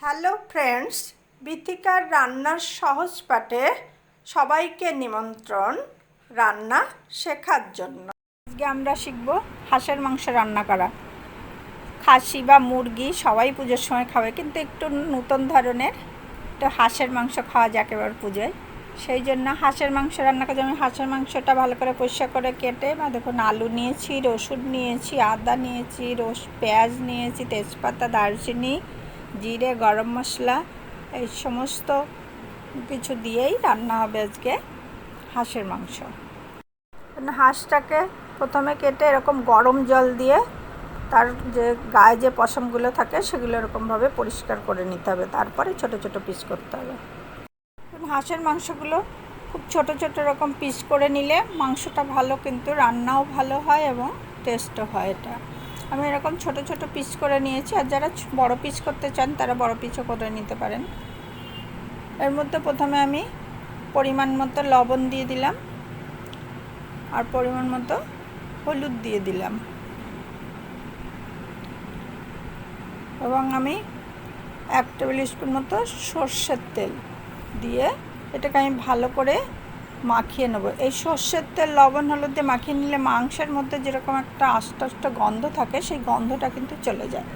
Hello friends বিথিকার রান্নার সহজ পাঠে সবাইকে নিমন্ত্রণ রান্না শেখার জন্য। আজকে আমরা শিখব হাঁসের মাংস রান্না করা। খাসি বা মুরগি সবাই পুজোর সময় খাবে, কিন্তু একটু নতুন ধরনের একটু হাঁসের মাংস খাওয়া যাক এবার পুজোয়। সেই জন্য হাঁসের মাংস রান্না করে। আমি হাঁসের মাংসটা ভালো করে পরিষ্কার করে কেটে, বা দেখুন, আলু নিয়েছি, রসুন নিয়েছি, আদা নিয়েছি, রস, পেঁয়াজ নিয়েছি, তেজপাতা, দারচিনি, জিরে, গরম মশলা, এই সমস্ত কিছু দিয়েই রান্না হবে আজকে হাঁসের মাংস। হাঁসটাকে প্রথমে কেটে এরকম গরম জল দিয়ে তার যে গায়ে যে পশমগুলো থাকে সেগুলো এরকমভাবে পরিষ্কার করে নিতে হবে। তারপরে ছোট ছোট পিস করতে হবে। হাঁসের মাংসগুলো খুব ছোট ছোট রকম পিস করে নিলে মাংসটা ভালো কিন্তু রান্নাও ভালো হয় এবং টেস্টও হয় এটা। আমি এরকম ছোট ছোট পিস করে নিয়েছি আর যারা বড় পিস করতে চান তারা বড় পিসও করে নিতে পারেন। এর মধ্যে প্রথমে আমি পরিমাণ মতো লবণ দিয়ে দিলাম আর পরিমাণ মতো হলুদ দিয়ে দিলাম। এবং আমি এক টেবিল স্পুন মতো সর্ষের তেল দিয়ে এটাকে আমি ভালো করে মাখিয়ে নেব। এই সর্ষের তেল, লবণ, হলুদ দিয়ে মাখিয়ে নিলে মাংসের মধ্যে যেরকম একটা আস্তে আস্তে গন্ধ থাকে, সেই গন্ধটা কিন্তু চলে যায়।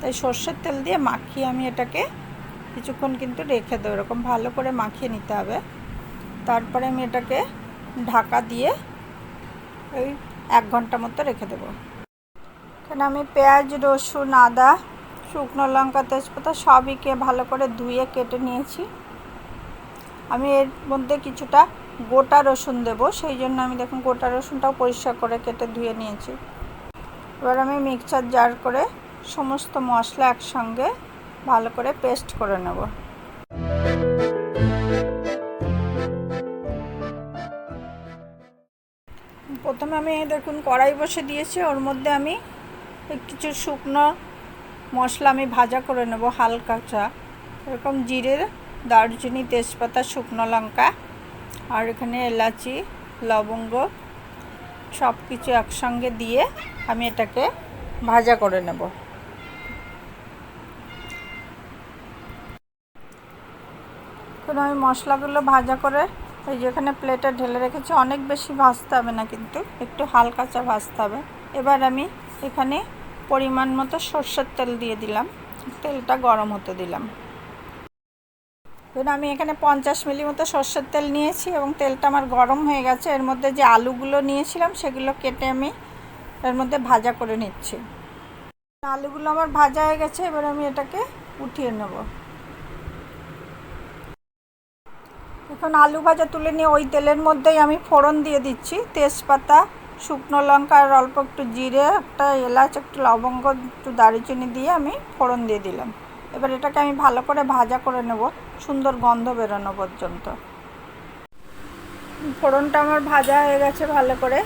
তাই সর্ষের তেল দিয়ে মাখিয়ে আমি এটাকে কিছুক্ষণ কিন্তু রেখে দেবো। এরকম ভালো করে মাখিয়ে নিতে হবে। তারপরে আমি এটাকে ঢাকা দিয়ে ওই এক ঘণ্টা মতো রেখে দেবো। এখানে আমি পেঁয়াজ, রসুন, আদা, শুকনো লঙ্কা, তেজপাতা সবইকে ভালো করে ধুয়ে কেটে নিয়েছি। আমি এর মধ্যে কিছুটা গোটা রসুন দেব, সেই জন্য আমি দেখুন গোটা রসুনটাও পরিষ্কার করে কেটে ধুয়ে নিয়েছি। এবার আমি মিক্সচার জার করে সমস্ত মশলা একসঙ্গে ভালো করে পেস্ট করে নেব। প্রথমে আমি দেখুন কড়াই বসে দিয়েছি, ওর মধ্যে আমি কিছু শুকনো মশলা আমি ভাজা করে নেব হালকা চা এরকম জিরে দারচিনি, তেজপাতা, শুকনো লঙ্কা আর এখানে এলাচি, লবঙ্গ সব কিছু একসঙ্গে দিয়ে আমি এটাকে ভাজা করে নেব। এখন আমি মশলাগুলো ভাজা করে এই যেখানে প্লেটে ঢেলে রেখেছি, অনেক বেশি ভাজতে হবে না কিন্তু, একটু হালকা চা ভাজতে হবে। এবার আমি এখানে পরিমাণ মতো সর্ষের তেল দিয়ে দিলাম, তেলটা গরম হতে দিলাম। ধরুন আমি এখানে পঞ্চাশ মিলি মতো সর্ষের তেল নিয়েছি এবং তেলটা আমার গরম হয়ে গেছে। এর মধ্যে যে আলুগুলো নিয়েছিলাম সেগুলো কেটে আমি এর মধ্যে ভাজা করে নিচ্ছি। আলুগুলো আমার ভাজা হয়ে গেছে, এবার আমি এটাকে উঠিয়ে নেব। এখন আলু ভাজা তুলে নিয়ে ওই তেলের মধ্যেই আমি ফোড়ন দিয়ে দিচ্ছি। তেজপাতা, শুকনো লঙ্কা আর অল্প একটু জিরে, একটা এলাচ, একটু লবঙ্গ, একটু দারুচিনি দিয়ে আমি ফোড়ন দিয়ে দিলাম। এবার এটাকে আমি ভালো করে ভাজা করে নেব। সুন্দর গন্ধ বেরোনো পর্যন্ত। ফোড়নটা আমার ভাজা হয়ে গেছে ভালো করে।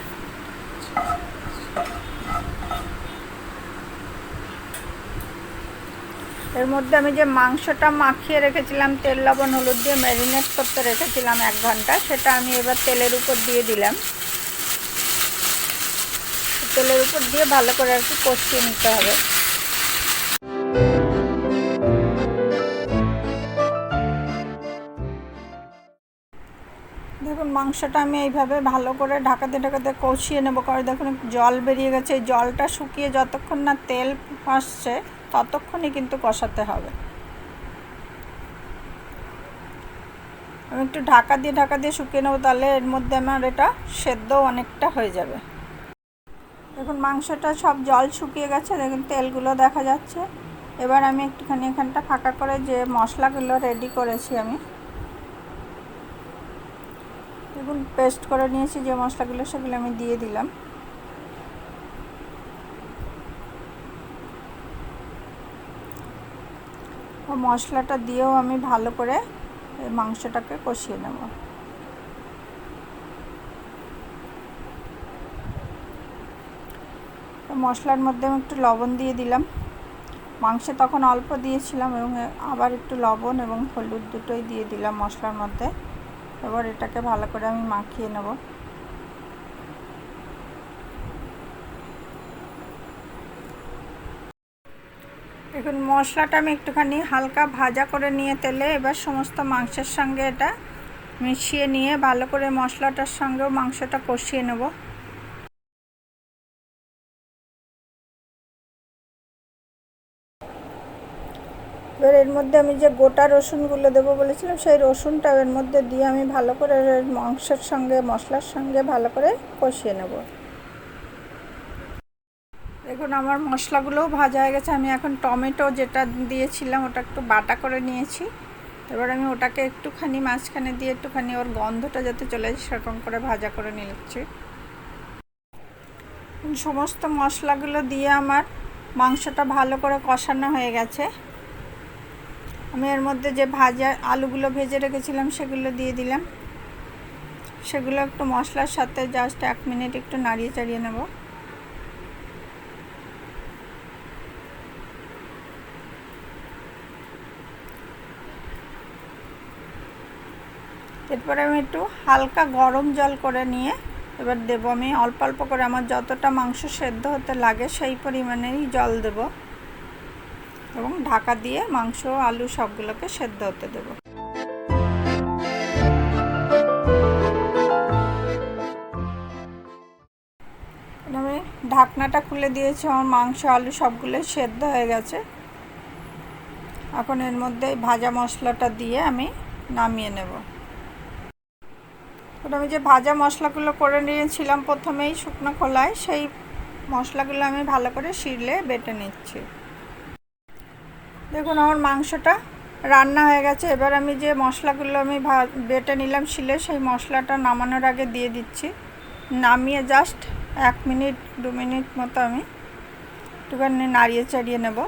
এর মধ্যে আমি যে মাংসটা মাখিয়ে রেখেছিলাম, তেল, লবণ, হলুদ দিয়ে ম্যারিনেট করতে রেখেছিলাম এক ঘণ্টা, সেটা আমি এবার তেলের উপর দিয়ে দিলাম। তেলের উপর দিয়ে ভালো করে আর কি কষিয়ে নিতে হবে। দেখুন, মাংসটা আমি এইভাবে ভালো করে ঢাকাতে ঢাকাতে কষিয়ে নেব। করে দেখুন, জল বেরিয়ে গেছে। জলটা শুকিয়ে যতক্ষণ না তেল আসছে ততক্ষণই কিন্তু কষাতে হবে। আমি একটু ঢাকা দিয়ে ঢাকা দিয়ে শুকিয়ে নেব, তাহলে এর মধ্যে আমার এটা সেদ্ধ অনেকটা হয়ে যাবে। দেখুন, মাংসটা সব জল শুকিয়ে গেছে। দেখুন, তেলগুলো দেখা যাচ্ছে। এবার আমি একটুখানি এখানটা ফাঁকা করে যে মশলাগুলো রেডি করেছি আমি। দেখুন পেস্ট করে নিয়েছি, যে মশলাগুলো সেগুলো আমি দিয়ে দিলাম। ও মশলাটা দিয়েও আমি ভালো করে মাংসটাকে কষিয়ে নেব। মশলার মধ্যে আমি একটু লবণ দিয়ে দিলাম। মাংসে তখন অল্প দিয়েছিলাম এবং আবার একটু লবণ এবং হলুদ দুটোই দিয়ে দিলাম মশলার মধ্যে। এবার এটাকে ভালো করে আমি মাখিয়ে নেব। এখন মশলাটা আমি একটুখানি হালকা ভাজা করে নিয়ে তেলে এবার সমস্ত মাংসের সঙ্গে এটা মিশিয়ে নিয়ে ভালো করে মশলাটার সঙ্গেও মাংসটা কষিয়ে নেব। এবার এর মধ্যে আমি যে গোটা রসুনগুলো দেবো বলেছিলাম, সেই রসুনটা এর মধ্যে দিয়ে আমি ভালো করে মাংসের সঙ্গে, মশলার সঙ্গে ভালো করে কষিয়ে নেব। দেখুন, আমার মশলাগুলোও ভাজা হয়ে গেছে। আমি এখন টমেটো যেটা দিয়েছিলাম, ওটা একটু বাটা করে নিয়েছি। এবার আমি ওটাকে একটুখানি, মাঝখানে দিয়ে একটুখানি ওর গন্ধটা যাতে চলে যায়, সেরকম করে ভাজা করে নিচ্ছি। সমস্ত মশলাগুলো দিয়ে আমার মাংসটা ভালো করে কষানো হয়ে গেছে। আমি এর মধ্যে যে ভাজা আলুগুলো ভেজে রেখেছিলাম, সেগুলো দিয়ে দিলাম। সেগুলো একটু মশলার সাথে জাস্ট এক মিনিট একটু নাড়িয়ে চাড়িয়ে নেব। এরপরে আমি একটু হালকা গরম জল করে নিয়ে এবার দেবো। আমি অল্প অল্প করে আমার যতটা মাংস সেদ্ধ হতে লাগে সেই পরিমাণেই জল দেব। এবং ঢাকা দিয়ে মাংস, আলু সবগুলোকে সেদ্ধ হতে দেবো। আমি ঢাকনাটা খুলে দিয়েছি, আমার মাংস, আলু সবগুলো সেদ্ধ হয়ে গেছে। এখন এর মধ্যে ভাজা মশলাটা দিয়ে আমি নামিয়ে নেব। আমি যে ভাজা মশলাগুলো করে নিয়েছিলাম প্রথমেই শুকনো খোলায়, সেই মশলাগুলো আমি ভালো করে শিরলে বেটে নিচ্ছি। দেখুন, আমার মাংসটা রান্না হয়ে গেছে। এবার আমি যে মশলাগুলো আমি বেটে নিলাম শিলে, সেই মশলাটা নামানোর আগে দিয়ে দিচ্ছি। নামিয়ে জাস্ট এক মিনিট, দু মিনিট মতো আমি একটুখানি নাড়িয়ে চাড়িয়ে নেব।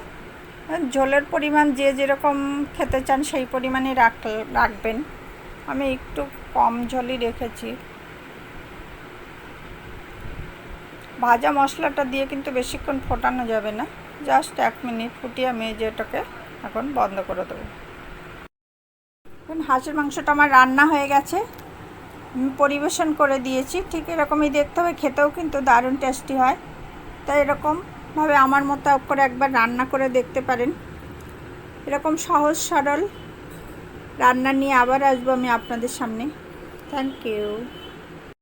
ঝোলের পরিমাণ যে যেরকম খেতে চান সেই পরিমাণে রাখ, রাখবেন। আমি একটু কম ঝোলই রেখেছি। ভাজা মশলাটা দিয়ে কিন্তু বেশিক্ষণ ফোটানো যাবে না। জাস্ট এক মিনিট ফুটিয়ে আমি যেটাকে এখন বন্ধ করে দেবো। এখন হাঁসের মাংসটা আমার রান্না হয়ে গেছে। আমি পরিবেশন করে দিয়েছি। ঠিক এরকমই দেখতে হবে, খেতেও কিন্তু দারুণ টেস্টি হয়। তাই এরকমভাবে আমার মতো করে একবার রান্না করে দেখতে পারেন। এরকম সহজ সরল রান্না নিয়ে আবার আসব আমি আপনাদের সামনে। Thank you